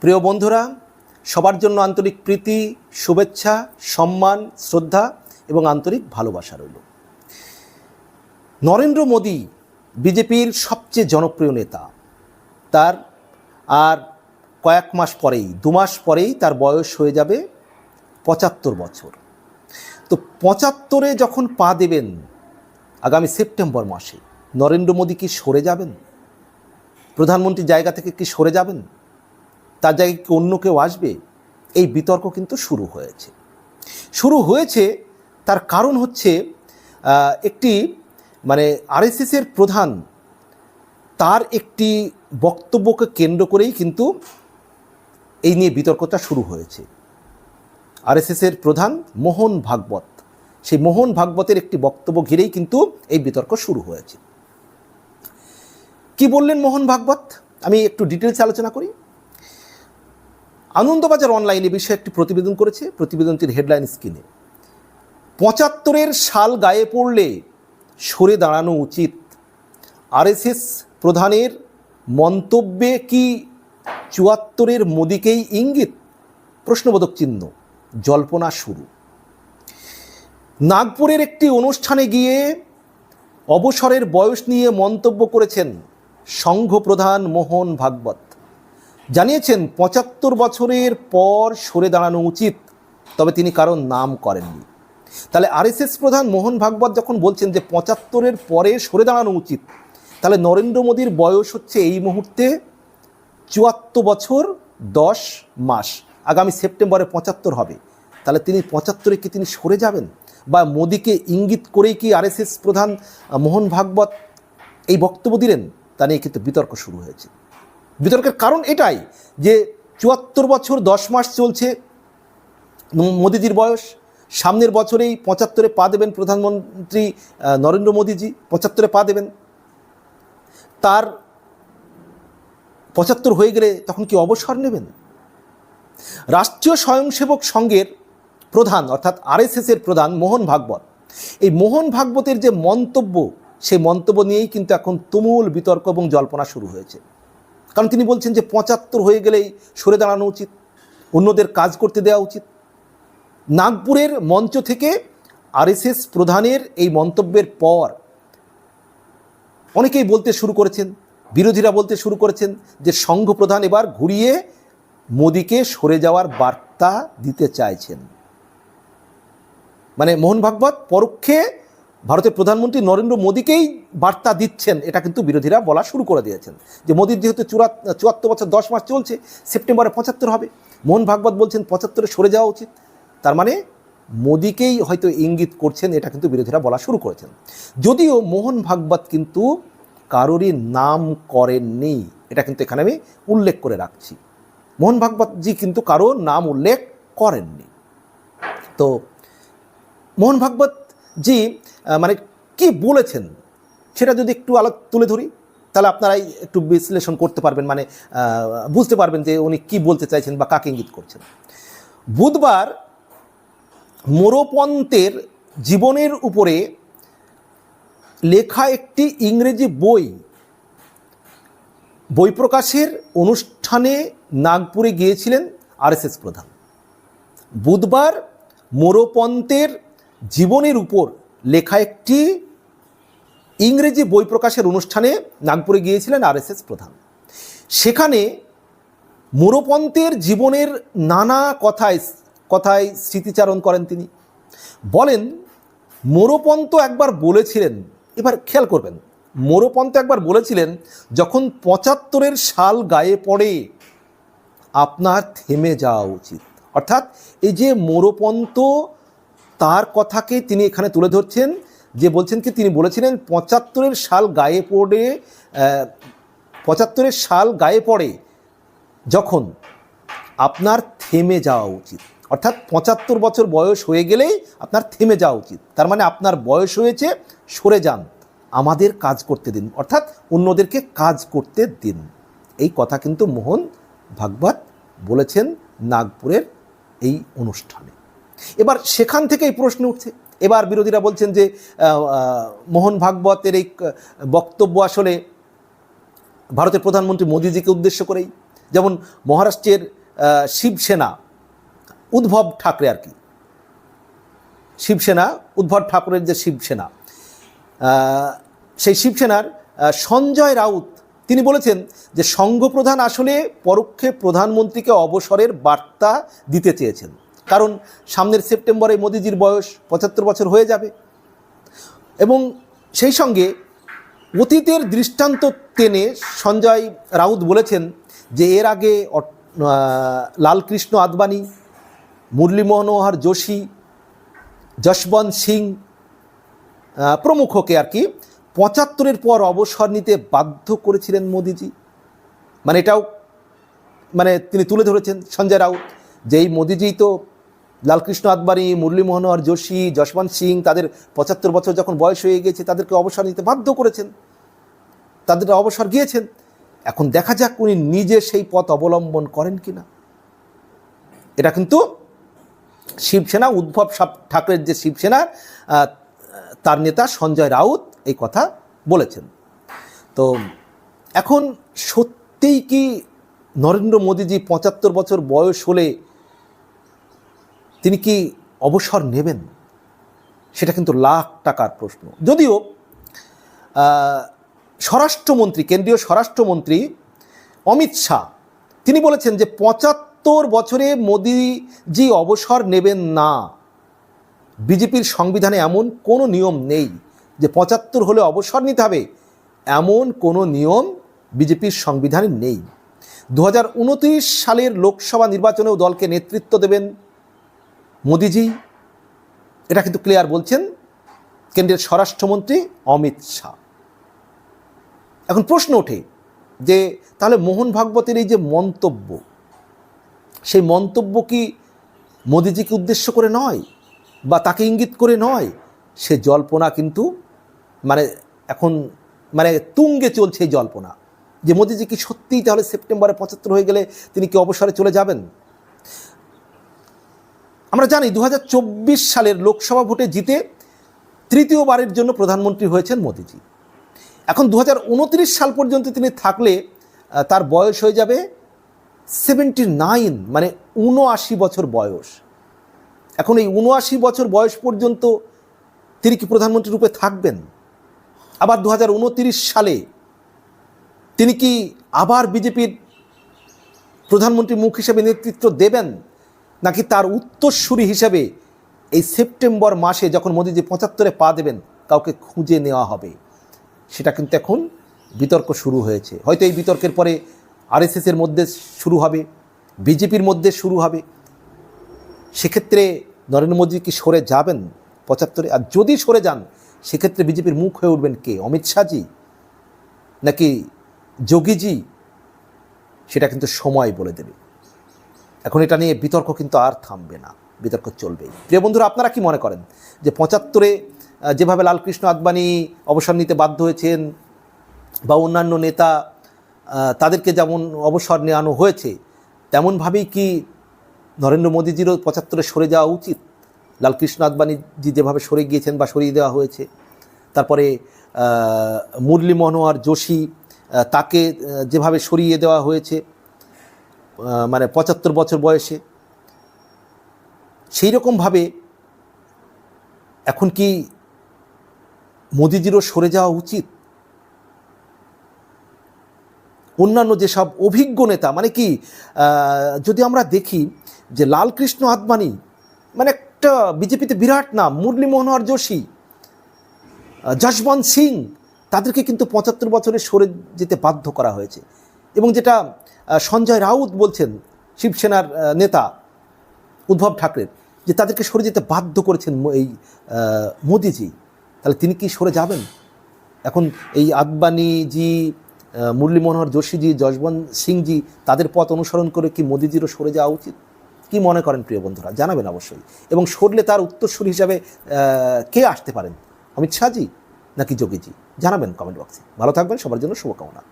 প্রিয় বন্ধুরা, সবার জন্য আন্তরিক প্রীতি, শুভেচ্ছা, সম্মান, শ্রদ্ধা এবং আন্তরিক ভালোবাসা রইল। নরেন্দ্র মোদী বিজেপির সবচেয়ে জনপ্রিয় নেতা। তার আর কয়েক মাস পরেই, দু মাস পরেই তার বয়স হয়ে যাবে পঁচাত্তর বছর। তো পঁচাত্তরে যখন পা দেবেন আগামী সেপ্টেম্বর মাসে, নরেন্দ্র মোদী কি সরে যাবেন? প্রধানমন্ত্রীর জায়গা থেকে কি সরে যাবেন? তার জায়গায় কি অন্য কেউ আসবে? এই বিতর্ক কিন্তু শুরু হয়েছে। শুরু হয়েছে, তার কারণ হচ্ছে একটি মানে আরএসএসের প্রধান, তার একটি বক্তব্যকে কেন্দ্র করেই কিন্তু এই নিয়ে বিতর্কটা শুরু হয়েছে। আরএসএসের প্রধান মোহন ভাগবত, সেই মোহন ভাগবতের একটি বক্তব্য ঘিরেই কিন্তু এই বিতর্ক শুরু হয়েছে। কি বললেন মোহন ভাগবত? আমি একটু ডিটেলস আলোচনা করি। আনন্দবাজার অনলাইনে বিষয়ে একটি প্রতিবেদন করেছে। প্রতিবেদনটির হেডলাইন স্ক্রিনে। পঁচাত্তরের সাল গায়ে পড়লে সরে দাঁড়ানো উচিত। আরএসএস প্রধানের মন্তব্যে কি চুয়াত্তরের মোদিকেই ইঙ্গিত? প্রশ্নবোধক চিহ্ন, জল্পনা শুরু। নাগপুরের একটি অনুষ্ঠানে গিয়ে অবসরের বয়স নিয়ে মন্তব্য করেছেন সংঘ প্রধান মোহন ভাগবত। জানিয়েছেন, পঁচাত্তর বছরের পর সরে দাঁড়ানো উচিত, তবে তিনি কারণ নাম করেননি। তাহলে আরএসএস প্রধান মোহন ভাগবত যখন বলছেন যে পঁচাত্তরের পরে সরে দাঁড়ানো উচিত, তাহলে নরেন্দ্র মোদীর বয়স হচ্ছে এই মুহূর্তে চুয়াত্তর বছর দশ মাস। আগামী সেপ্টেম্বরে পঁচাত্তর হবে। তাহলে তিনি পঁচাত্তরে কি তিনি সরে যাবেন? বা মোদীকে ইঙ্গিত করেই কি আরএসএস প্রধান মোহন ভাগবত এই বক্তব্য দিলেন? তা নিয়ে কিন্তু বিতর্ক শুরু হয়েছে। বিতর্কের কারণ এটাই যে চুয়াত্তর বছর, দশ মাস চলছে মোদিজির বয়স। সামনের বছরেই পঁচাত্তরে পা দেবেন প্রধানমন্ত্রী নরেন্দ্র মোদীজি, পঁচাত্তরে পা দেবেন। তার পঁচাত্তর হয়ে গেলে তখন কি অবসর নেবেন? রাষ্ট্রীয় স্বয়ংসেবক সংঘের প্রধান, অর্থাৎ আরএসএসের প্রধান মোহন ভাগবত। এই মোহন ভাগবতের যে মন্তব্য, সেই মন্তব্য নিয়েই কিন্তু এখন তুমুল বিতর্ক এবং জল্পনা শুরু হয়েছে। কারণ তিনি বলছেন যে পঁচাত্তর হয়ে গেলেই সরে দাঁড়ানো উচিত, অন্যদের কাজ করতে দেওয়া উচিত। নাগপুরের মঞ্চ থেকে আরএসএস প্রধানের এই মন্তব্যের পর অনেকেই বলতে শুরু করেছেন, বিরোধীরা বলতে শুরু করেছেন যে সংঘ প্রধান এবার ঘুরিয়ে মোদিকে সরে যাওয়ার বার্তা দিতে চাইছেন। মানে মোহন ভাগবত পরোক্ষে ভারতের প্রধানমন্ত্রী নরেন্দ্র মোদীকেই বার্তা দিচ্ছেন, এটা কিন্তু বিরোধীরা বলা শুরু করে দিয়েছেন। যে মোদীর যেহেতু চুরাত চুয়াত্তর বছর, দশ মাস চলছে, সেপ্টেম্বরে পঁচাত্তর হবে। মোহন ভাগবত বলছেন পঁচাত্তরে সরে যাওয়া উচিত। তার মানে মোদীকেই হয়তো ইঙ্গিত করছেন, এটা কিন্তু বিরোধীরা বলা শুরু করেছেন। যদিও মোহন ভাগবত কিন্তু কারোরই নাম করেননি, এটা কিন্তু এখানে আমি উল্লেখ করে রাখছি। মোহন ভাগবতজি কিন্তু কারও নাম উল্লেখ করেননি। তো মোহন ভাগবত জি মানে কি বলেছেন? সেটা যদি একটু আলো তুলে ধরি, তাহলে আপনারাই একটু বিশ্লেষণ করতে পারবেন মানে বুঝতে পারবেন যে উনি কি বলতে চাইছেন বা কাকে ইঙ্গিত করছেন। বুধবার মোরোপন্তের জীবনের উপরে লেখা একটি ইংরেজি বই বই প্রকাশের অনুষ্ঠানে নাগপুরে গিয়েছিলেন আরএসএস প্রধান। বুধবার মোরপন্তের জীবনের উপর লেখা একটি ইংরেজি বই প্রকাশের অনুষ্ঠানে নাগপুরে গিয়েছিলেন আরএসএস প্রধান। সেখানে মোরপন্থের জীবনের নানা কথায় কথায় স্মৃতিচারণ করেন তিনি। বলেন মোরপন্ত একবার বলেছিলেন, এবার খেয়াল করবেন মোরপন্ত একবার বলেছিলেন, যখন পঁচাত্তরের সাল গায়ে পড়ে, আপনার থেমে যাওয়া উচিত। অর্থাৎ এই যে মোরপন্ত তার কথাকে তিনি এখানে তুলে ধরছেন, যে বলছেন কি, তিনি বলেছিলেন, পঁচাত্তরের সাল গায়ে পড়ে পঁচাত্তরের সাল গায়ে পড়ে যখন আপনার থেমে যাওয়া উচিত। অর্থাৎ পঁচাত্তর বছর বয়স হয়ে গেলেই আপনার থেমে যাওয়া উচিত। তার মানে আপনার বয়স হয়েছে, সরে যান, আমাদের কাজ করতে দিন, অর্থাৎ অন্যদেরকে কাজ করতে দিন। এই কথা কিন্তু মোহন ভাগবত বলেছেন নাগপুরের এই অনুষ্ঠানে। এবার সেখান থেকেই প্রশ্ন উঠছে। এবার বিরোধীরা বলছেন যে মোহন ভাগবতের এই বক্তব্য আসলে ভারতের প্রধানমন্ত্রী মোদিজিকে উদ্দেশ্য করেই। যেমন মহারাষ্ট্রের শিবসেনা উদ্ভব ঠাকরে আর কি। শিবসেনা উদ্ভব ঠাকুরের যে শিবসেনা সেই শিবসেনার সঞ্জয় রাউত, তিনি বলেছেন যে সংঘপ্রধান আসলে পরোক্ষে প্রধানমন্ত্রীকে অবসরের বার্তা দিতে চেয়েছেন। কারণ সামনের সেপ্টেম্বরে মোদিজির বয়স পঁচাত্তর বছর হয়ে যাবে। এবং সেই সঙ্গে অতীতের দৃষ্টান্ত টেনে সঞ্জয় রাউত বলেছেন যে এর আগে লালকৃষ্ণ আদবানি, মুরলী মনোহর যোশী, যশবন্ত সিং প্রমুখকে আর কি পঁচাত্তরের পর অবসর নিতে বাধ্য করেছিলেন মোদিজি। মানে এটাও মানে তিনি তুলে ধরেছেন সঞ্জয় রাউত যে এই মোদিজি তো লালকৃষ্ণ আদবানি মুরলী মনোহর যোশী, যশবন্ত সিং, তাদের পঁচাত্তর বছর যখন বয়স হয়ে গিয়েছে তাদেরকে অবসর নিতে বাধ্য করেছেন। তাদের অবসর গিয়েছেন। এখন দেখা যাক উনি নিজে সেই পথ অবলম্বন করেন কি না এটা কিন্তু শিবসেনা উদ্ভব সাপ- ঠাকুরের যে শিবসেনা তার নেতা সঞ্জয় রাউত এই কথা বলেছেন। তো এখন সত্যিই কি নরেন্দ্র মোদীজি পঁচাত্তর বছর বয়স হলে তিনি কি অবসর নেবেন? সেটা কিন্তু লাখ টাকার প্রশ্ন। যদিও স্বরাষ্ট্রমন্ত্রী, কেন্দ্রীয় স্বরাষ্ট্রমন্ত্রী অমিত শাহ, তিনি বলেছেন যে পঁচাত্তর বছরে মোদিজি অবসর নেবেন না। বিজেপির সংবিধানে এমন কোনো নিয়ম নেই যে পঁচাত্তর হলে অবসর নিতে হবে। এমন কোনো নিয়ম বিজেপির সংবিধানে নেই। দু হাজার উনত্রিশ সালের লোকসভা নির্বাচনেও দলকে নেতৃত্ব দেবেন মোদিজি, এটা কিন্তু ক্লিয়ার বলছেন কেন্দ্রের স্বরাষ্ট্রমন্ত্রী অমিত শাহ। এখন প্রশ্ন ওঠে যে তাহলে মোহন ভাগবতের এই যে মন্তব্য, সেই মন্তব্য কি মোদিজিকে উদ্দেশ্য করে নয় বা তাকে ইঙ্গিত করে নয়? সে জল্পনা কিন্তু মানে এখন মানে তুঙ্গে চলছে এই জল্পনা। যে মোদিজি কি সত্যিই তাহলে সেপ্টেম্বরে পঁচাত্তর হয়ে গেলে তিনি কি অবসরে চলে যাবেন? আমরা জানি দু হাজার চব্বিশ সালের লোকসভা ভোটে জিতে তৃতীয়বারের জন্য প্রধানমন্ত্রী হয়েছেন মোদিজি। এখন দু হাজার উনত্রিশ সাল পর্যন্ত তিনি থাকলে তার বয়স হয়ে যাবে সেভেন্টি নাইন মানে উনআশি বছর বয়স। এখন এই উনআশি বছর বয়স পর্যন্ত তিনি কি প্রধানমন্ত্রী রূপে থাকবেন? আবার দু হাজার উনত্রিশ সালে তিনি কি আবার বিজেপির প্রধানমন্ত্রী মুখ হিসেবে নেতৃত্ব দেবেন? নাকি তার উত্তরসূরি হিসেবে এই সেপ্টেম্বর মাসে যখন মোদিজি পঁচাত্তরে পা দেবেন, কাউকে খুঁজে নেওয়া হবে? সেটা কিন্তু এখন বিতর্ক শুরু হয়েছে। হয়তো এই বিতর্কের পরে আরএসএসের মধ্যে শুরু হবে, বিজেপির মধ্যে শুরু হবে। সেক্ষেত্রে নরেন্দ্র মোদী কি সরে যাবেন পঁচাত্তরে? আর যদি সরে যান, সেক্ষেত্রে বিজেপির মুখ হয়ে উঠবেন কে? অমিত শাহজি? নাকি যোগীজি? সেটা কিন্তু সময় বলে দেবে। এখন এটা নিয়ে বিতর্ক কিন্তু আর থামবে না, বিতর্ক চলবেই। প্রিয় বন্ধুরা, আপনারা কি মনে করেন যে পঁচাত্তরে যেভাবে লালকৃষ্ণ আদবানি অবসর নিতে বাধ্য হয়েছেন বা অন্যান্য নেতা তাদেরকে যেমন অবসর নেওয়ানো হয়েছে, তেমনভাবেই কি নরেন্দ্র মোদীজিরও পঁচাত্তরে সরে যাওয়া উচিত? লালকৃষ্ণ আদবানিজি যেভাবে সরে গিয়েছেন বা সরিয়ে দেওয়া হয়েছে, তারপরে মুরলী মনোহর যোশী তাকে যেভাবে সরিয়ে দেওয়া হয়েছে মানে পঁচাত্তর বছর বয়সে। সেই রকমভাবে এখন কি মোদিজিরও সরে যাওয়া উচিত? অন্যান্য যেসব অভিজ্ঞ নেতা মানে কি যদি আমরা দেখি যে লালকৃষ্ণ আদবানি মানে একটা বিজেপিতে বিরাট নাম, মুরলী মনোহর যোশী যশবন্ত সিং, তাদেরকে কিন্তু পঁচাত্তর বছরে সরে যেতে বাধ্য করা হয়েছে। এবং যেটা সঞ্জয় রাউত বলছেন, শিবসেনার নেতা উদ্ধব ঠাকরের যে তাদেরকে সরে যেতে বাধ্য করেছেন এই মোদিজি, তাহলে তিনি কি সরে যাবেন? এখন এই আদবানিজি মুরলী মনোহর যোশীজি, যশবন্ত সিংজি তাদের পথ অনুসরণ করে কি মোদিজিরও সরে যাওয়া উচিত? কি মনে করেন প্রিয় বন্ধুরা? জানাবেন অবশ্যই। এবং সরলে তার উত্তরসূরি হিসাবে কে আসতে পারেন? অমিত শাহজি নাকি যোগীজি? জানাবেন কমেন্ট বক্সে। ভালো থাকবেন, সবার জন্য শুভকামনা।